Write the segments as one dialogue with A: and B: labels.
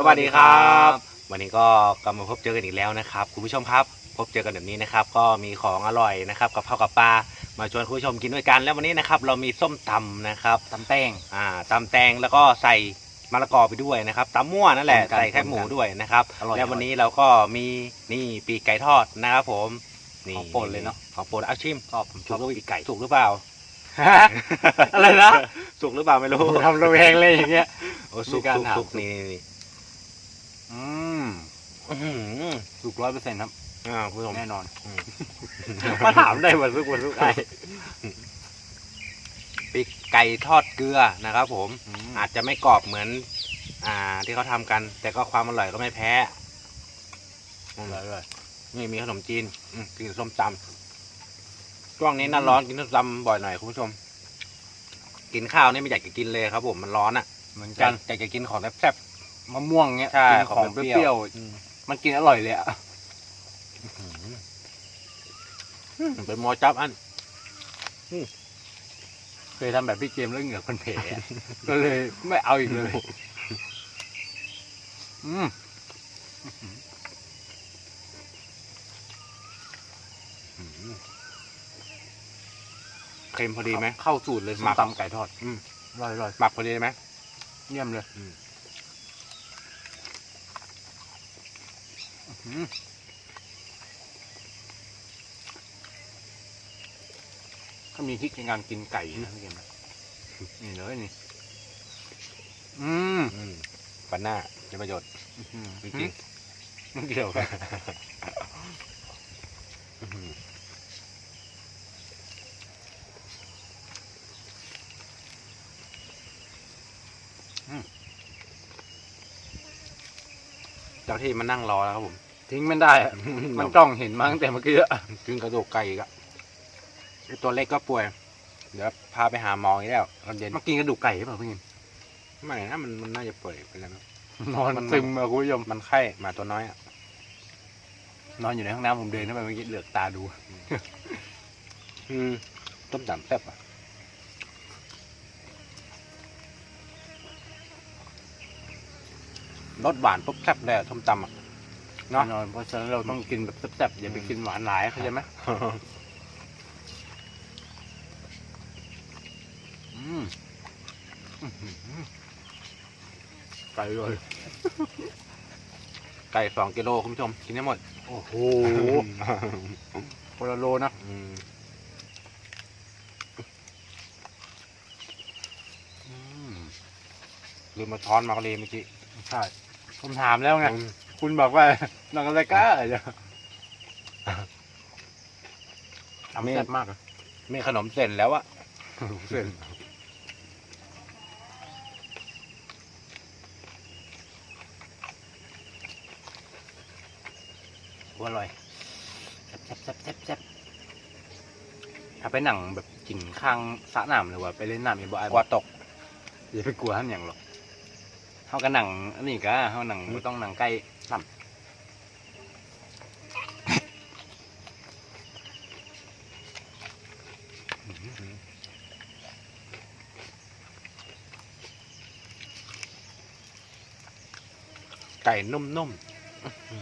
A: สวัสดีครับ วันนี้ก็กลับมาพบเจอกันอีกแล้วนะครับคุณผู้ชมครับ พบเจอกันแบบนี้นะครับ ก็มีของอร่อยนะครับกับข้าวกับปลามาชวนคุณผู้ชมกินด้วยกันแล้ววันนี้นะครับ เรามีส้มตำนะครับ
B: ตำแป้ง
A: อ่าตำแตงแล้วก็ใส่มะละกอไปด้วยนะครับตำมั่วนั่นแหละ
B: ปนกัน
A: ใส่แค่หมู
B: ปนกัน
A: ด้วยนะครับ
B: อร่อย
A: แล้ววันนี้เราก็มีนี่ปีกไก่ทอดนะครับผมนี่
B: ของโปรดเลยเนอะ
A: ของโปรดเอาชิม
B: ชอบผมช
A: สุ
B: อกบ
A: หรือ
B: ปีกไก่
A: สุกหรือเปล่า
B: อะไรนะ
A: สุกหรือเปล่าไม่รู้
B: ทำระแวงเลยอย่างเงี้ย
A: โอ้สุก
B: มีการ
A: สุก
B: ถาม
A: สุกนี่นี่นี่
B: อืมสุกร้อยเปอร์เซ็นต์ครับ
A: อ่าคุณผู้ชม
B: แน่นอน
A: มา
B: ถามได้วันสุกวันสุกไอ
A: ปีกไก่ทอดเกลือนะครับ ผม
B: อา
A: จจะไม่กรอบเหมือน อ่า ที่เขาทำกัน แต่ก็ความอร่อยก็ไม่แพ้อืม
B: อร่อยเลย
A: นี่มีขนมจีนกินส้มตำช่วงนี้หน่าร้อนกินส้มตำบ่อยหน่อยคุณผู้ชม กินข้าวนี่ไม่อยากจะกินเลยครับ ผมมันร้อนอะ
B: เหมือนกันน
A: อยากจะกินของแซ่บ
B: มะม่วงเงี้ย
A: ใช่
B: กินของ
A: ของ
B: เป
A: เปรี้ยว
B: รี้ยว
A: ๆอืม
B: ๆมันกินอร่อยเลยอะ
A: อืมเป็นหมอจับอัน
B: เคยทำแบบพี่เจมส์แล้วเหงือกมันเผลอะก็เลยไม่เอาอีกเลยอืม
A: อืมเค็มพอดีไหม
B: เข้าสูตรเลย
A: หมั
B: ส้ม
A: ก
B: ตำไก่ทอด
A: อืม
B: อร่อยอร่อย
A: หมักพอดีไหม
B: เยี่ยมเลย
A: อืม
B: อืม ถ้ามีทริกในการกินไก่นะพี่เกมนะนี่เลยนี่ อืม
A: อืมปันหน้าจะประโยชน์จริง
B: ไม่เกี่ยวกัน
A: ๆอื้อหือเจ้าที่มานั่งรอแล้วครับผม
B: ทิ้งไม่ได้อะมันจ้องเห็นมาตั้งแต่เมื่อกี้อะ
A: กินกระดูกไก่อีกอะไอ้ตัวเล็กก็ป่วย เดี๋ยวพาไปหาหมออีกแล้วตอนเย็น
B: มากินกระดูกไก่หรือเปล่าพี่เกม
A: ไม่นะมันมันน่าจะป่วยเป็นอะไรไหม
B: นอน
A: มัน
B: ซึมอะคุณผู้ชม
A: มันไข้หมาตัวน้อยอะ
B: นอนอยู่ในห้องน้ำผมเดินเข้าไปเมื่อกี้เหลือกตาดู
A: อืมต้มตำแซ่บอะรสหวานปุ๊บแซ่บเลยอะส้มตำอะ เนอะ
B: นอนเพราะฉะนั้นเราต้องกินแบบแซ่บๆอย่าไปกินหวานหลายเข้าใจไหมอืมอื้อหือไก่เลย
A: ไก่สองกิโลคุณผู้ชม กินได้หมด
B: โอ้โหคนละโลนะ
A: อืม
B: อืม
A: ลืมมาช้อนมาก็เลยเมื่อกี้
B: ใช่ ผมถามแล้วไง
A: อืม
B: คุณบอกว่านอนกันเลยก้าอะไรจะทำแซ่บมากอะ
A: มีขนมเส้นแล้วอะ
B: เส้นอร่อยแซ่บแซ่บแซ่บแซ่บถ้าไปหนังแบบกินข้างสระน้ำหรือว่าไปเล่นน้ำอย่าบอกไอ้
A: กลัวตก
B: อย่าไปกลัวท่านอย่างหรอก เขาก็หนังอันนี้ก็เขาหนังไม่ต้องหนังใกล้น้ำ
A: ไก่นุ่มๆอื้อหื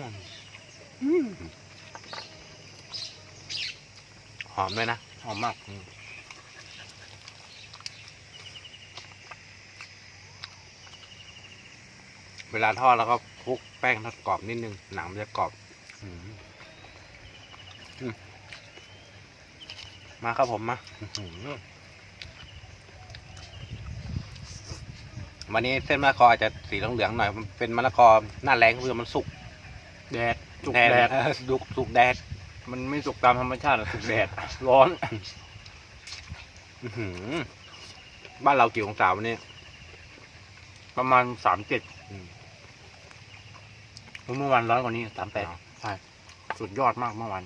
A: อหอมด้วยนะ
B: หอมมาก
A: เวลาทอดแล้วก็คลุกแป้งทอดกรอบนิดนึง หนังมันจะกรอบอืมอืมมาครับผมมาอื้อหือวันนี้เส้นมะละกออาจจะสีเหลืองๆหน่อยมันเป็นมะละกอหน้าแรงคือมันสุก
B: แดดสุก
A: แดด
B: แดด
A: เออสุกสุกแดด
B: มันไม่สุกตามธรรมชาติหรอกสุกแดด ร้อน
A: อื้อหือบ้านเรากี่องศาวันนี้
B: ประมาณสามเจ็ด
A: อืม
B: เมื่อวานร้อนกว่านี้สามแปด
A: อ๋อ
B: ใช่สุดยอดมากเมื่อวาน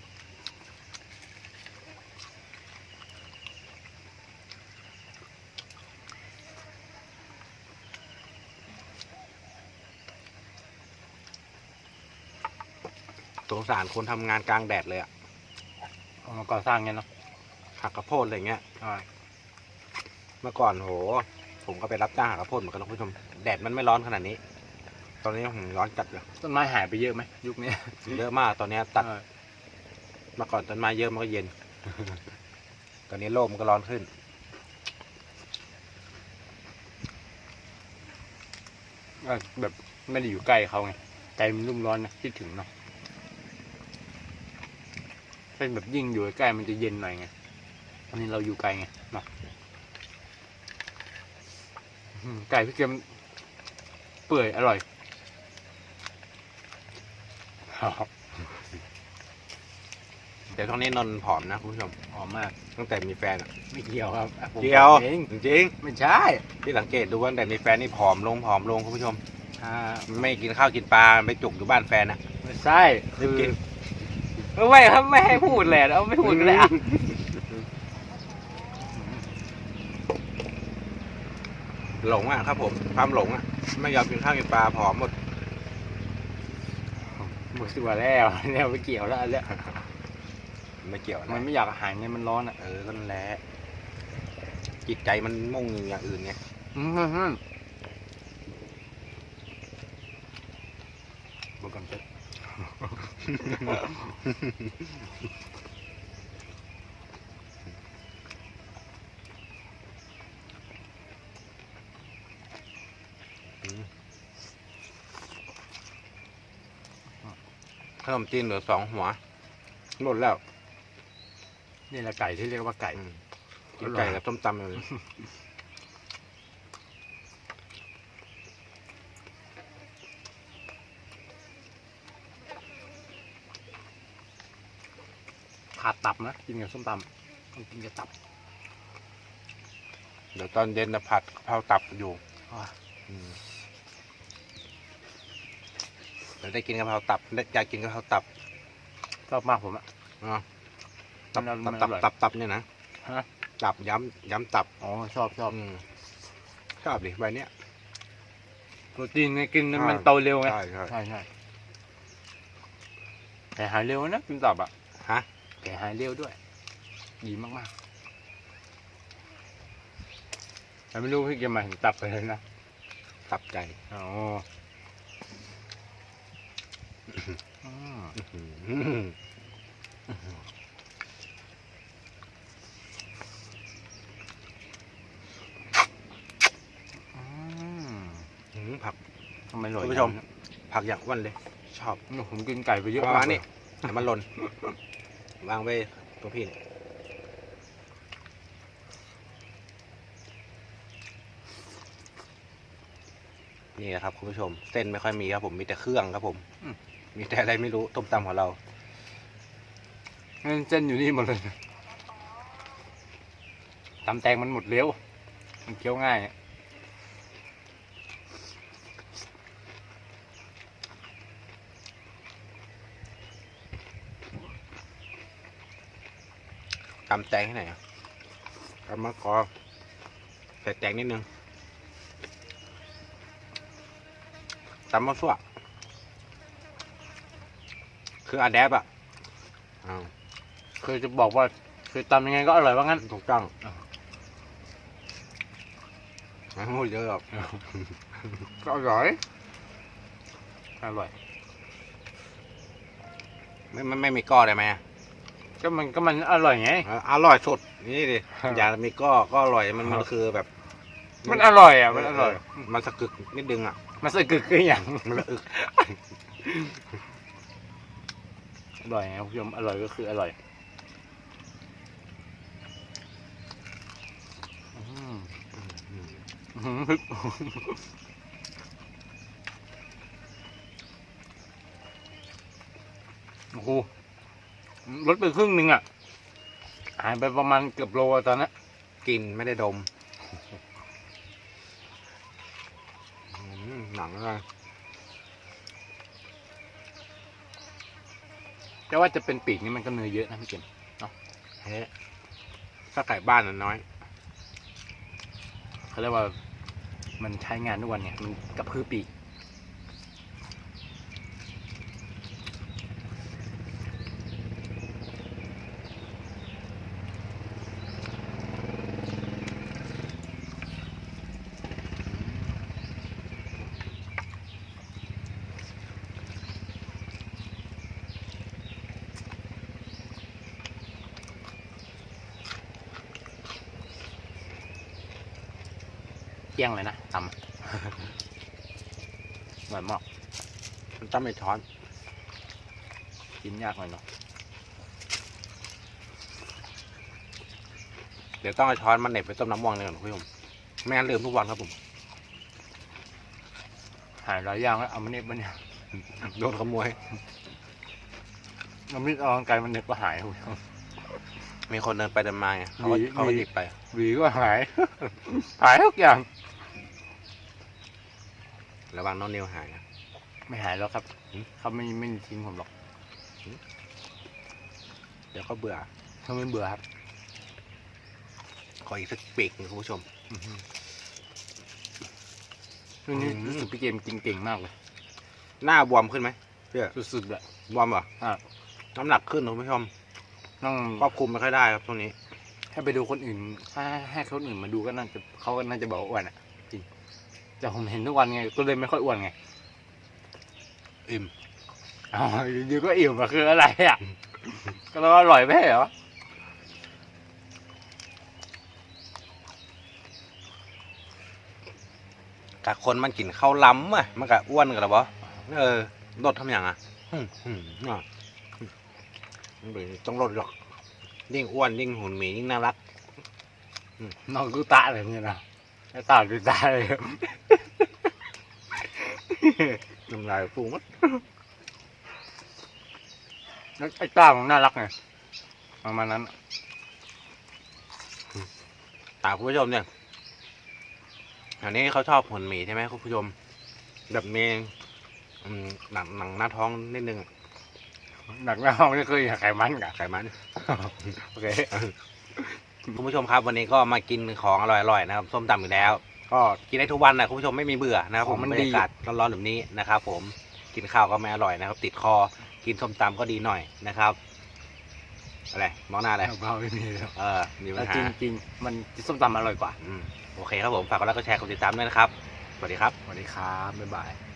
A: สงสารคนทำงานกลางแดดเลยอะ
B: เอามาก่อสร้างเงี้ยเนาะ
A: หักกระโพดอะไรเงี้ย
B: ใช่
A: เมื่อก่อนโห ผมก็ไปรับจ้างหักกระโพดเหมือนกันนะคุณผู้ชม แดดมันไม่ร้อนขนาดนี้ ตอนนี้ผมร้อนจัดเลย
B: ต้นไม้หายไปเยอะไหมยุคนี้
A: เยอะมากตอนนี้ตัด
B: เออ
A: เมื่อก่อนต้นไม้เยอะมันก็เย็น ตอนนี้โลกมันก็ร้อนขึ้น
B: ก็แบบไม่ได้อยู่ใกล้เขาไงใจมันรุ่มร้อนนะคิดถึงเนาะเป็นแบบยิ่งอยู่ใกล้มันจะเย็นหน่อยไงอันนี้เราอยู่ไกลไงเนาะอืมไก่พี่เกมเปื่อยอร่อย
A: แต่ตอนนี้นนท์ผอมนะคุณผู้ชม
B: หอมมาก
A: ตั้งแต่มีแฟนอะ
B: ไม่เกี่ยวครับผม
A: เกี่ยว
B: เอง
A: จริง
B: ไม่ใช่
A: ๆที่สังเกตดูว่าตั้งแต่มีแฟนนี่ผอมลงผอมลงคุณผู้ชม
B: อ่า
A: ไม่กินข้าวกินปลาไปจุกอยู่บ้านแฟนอะ
B: ไม่ใช่
A: รีบกิน
B: ไม่ครับไม่ให้พูดเลยเอาไม่พูดก็ได้อะ
A: หลงอะครับผมความหลงอะ ไม่ยอมกินข้าวกินปลาผอมหมด
B: หมดตัวแล้วเนี่ยไม่เกี่ยวแล้วอันเนี้ย
A: ไม่เกี่ยว
B: มั
A: นะ
B: นไม่อยากอาหารเนี่ยมันร้อนอะ
A: เออก็นั่นแหละจิตใจมันมุ่งอย่างอื่นไง
B: อืมบอกก่อนเถ
A: นมจีนเหลือสองหัวหมดแล้ว
B: นี่แหละไก่ที่เรียกว่าไก่
A: อืมกินไก่กับต้มตำเลย
B: ขาดตับนะกินกับส้มตำต้องกินกับตับ
A: เดี๋ยวตอนเย็นจะผัดกะเพราตับอยู่
B: อ่า
A: อืม เดี๋ยวได้กินกะเพราตับได้อยากกินกะเพราตับ
B: ชอบมากผมอะ
A: เนาะตับ
B: มัน
A: ตับ
B: มัน
A: ตับ
B: อร่อย
A: ตับตับเนี่ยนะ
B: ฮะ
A: ตับย้ำย้ำตับ
B: อ๋อชอบชอบ
A: อืมชอบดิใบเนี้ย
B: โปรตีนเนี่ยกิน
A: ใช่
B: มันโตเร็วไง
A: ใช่ใช่
B: ใช่ใช่แต่หายเร็วนะกินตับอะ
A: ฮะ
B: แต่หายเร็วด้วย ดีมากๆแต่ไม่รู้พี่เกมมาถึงตับไปเลยนะ
A: ตับใจ
B: อ๋ออืม
A: อื้อหือ
B: อืม
A: อื้อหือ ผัก
B: ทำไมอร่อย
A: คุณผู้ชม ผักอย่างอ้วนเลย ชอบ
B: ผมกินไก่ไปเยอะ
A: วาง
B: มาก
A: นี่เดี๋ยวมันหล่นวางไว้ตรงพี่เนี่ยนี่แหละครับคุณผู้ชม เส้นไม่ค่อยมีครับผมมีแต่เครื่องครับผม มีแต่อะไรไม่รู้ต้มตำของเรา
B: งั้นเส้นอยู่นี่หมดเลยตำแตงมันหมดเร็ว มันเคี้ยวง่าย
A: ตำแตงที่ไหนตำมะกอใส่แตงนิดนึงตำมะสั่ว คืออาแดบอะอ้าว
B: คือจะบอกว่า คือตำยังไงก็อร่อยว่างั้น
A: ถูกต้อง
B: อ้าว
A: ไม่พูดเยอะหรอก
B: ก็อร่อยอร่อย
A: ไม่ไม่ไม่มีก้อได้ไหมอะ
B: ก็มันก็มันอร่อยไง
A: เอออร่อยสุดนี่ดิอย่ามีก้อก็อร่อยมันมันคือแบบ
B: มันอร่อยอะมันอร่อย
A: มันสะกึกนิดนึงอะ
B: มันสะกึกคืออย่าง
A: มันละอึก
B: อร่อยไงคุณผู้ชมอร่อยก็คืออร่อยอืมอื้อหือพริกโอ้โหลดไปครึ่งหนึ่งอะ หายไปประมาณเกือบโลตอนนั้น
A: กินไม่ได้ดมหนังอะไร
B: แต่ว่าจะเป็นปีกนี่มันก็เนื้อเยอะนะพี่เกม
A: เฮ้ถ้าไก่บ้านน่ะน้อย
B: เขาเรียกว่ามันใช้งานทุกวันเนี่ยมันกระพือปีก กี้ยงเลยนะตำอะเหมือนหมอก
A: มันต้องไม่ช้อน
B: กินยากหน่อยเนาะ
A: เดี๋ยวต้องเอาช้อนมันเหน็บไปต้มน้ำม่วงเลยก่อนคุณผู้ชมไม่งั้นลืมทุกวันครับผม
B: หายหลายอย่างแล้วเอามาเน็บมันเนี่ย
A: โดนขโมย
B: มันมีดเอากรรไกรมันเน็บก็หายคุณผู้ชม
A: มีคนเดินไปเดินมาไงเขาก็
B: มี
A: เขาก็
B: มี
A: หยิบไป
B: หวีก็หาย หายทุกอย่าง
A: ระวังน้องนิวหายนะ
B: ไม่หายแล้วครับ
A: หืม
B: เขาไม่ไม่ทิ้งผมหรอก
A: เดี๋ยวเขาเบื่อ
B: เขาไม่เบื่อครับ
A: ขออีกสักปีกหนึงคุณผู้ชม
B: ช่วงนี้
A: อืม
B: รู้สึกพี่เกมกินเก่งมากเลย
A: หน้าบวมขึ้นไหมเพื่อ
B: สุดๆเลย
A: บวมเหรอ
B: อะ
A: น้ำหนักขึ้นคุณผู้ชม
B: ต้อง
A: ควบคุมไม่ค่อยได้ครับช่วงนี้
B: ให้ไปดูคนอื่นถ้าให้คนอื่นมาดูก็น่าจะเขาก็น่าจะบอกว่าอ้วนอะจริง แต่ผมเห็นทุกวันไงก็เลยไม่ค่อยอ้วนไง
A: อิ่ม
B: อ๋ออยู่ๆก็อิ่มอะคืออะไรอะ ก็แล้วอร่อยไม่ใช่เหรอ
A: กะคนมันกินข้าวล้ำอะมันกะอ้วนกันหรอปะเออลดทำอย่างอะอืมอืมอะอืมต้องลดหรอกยิ่งอ้วนยิ่งหุ่นหมียิ่งน่ารัก
B: น้องกูตาเลยเนี่ยนะ ไอ้ตาดูตาเลย
A: น้ำลายฟูมัด
B: แล้วไอ้ตามันน่ารักไงประมาณนั้น
A: ตามคุณผู้ชมเนี่ยอันนี้เขาชอบหุ่นหมีใช่ไหมคุณผู้ชม แบบมีอืมหนังหนังหน้าท้องนิดนึงอะ
B: หนักหน้าห้องนี่คือไขมันกะ
A: ไขมัน
B: โอเค
A: คุณผู้ชมครับวันนี้ก็มากินของอร่อยๆนะครับส้มตำอีกแล้ว ก็กินได้ทุกวันนะคุณผู้ชมไม่มีเบื่อนะครับผมบรรยากาศร้อนๆแบบนี้นะครับ ผมกินข้าวก็ไม่อร่อยนะครับ ติดคอกินส้มตำก็ดีหน่อยนะครับอะไรมองหน้าอะไร
B: เบาๆไม่มีเลย
A: เออมีปัญ
B: แต่
A: หา
B: จริงๆมันส้มตำอร่อยกว่า
A: อืมโอเคครับผมฝากกดไลค์กดแชร์กดติดตามด้วยนะครับสวัสดีครับ
B: สวัสดีครับ บ๊ายบาย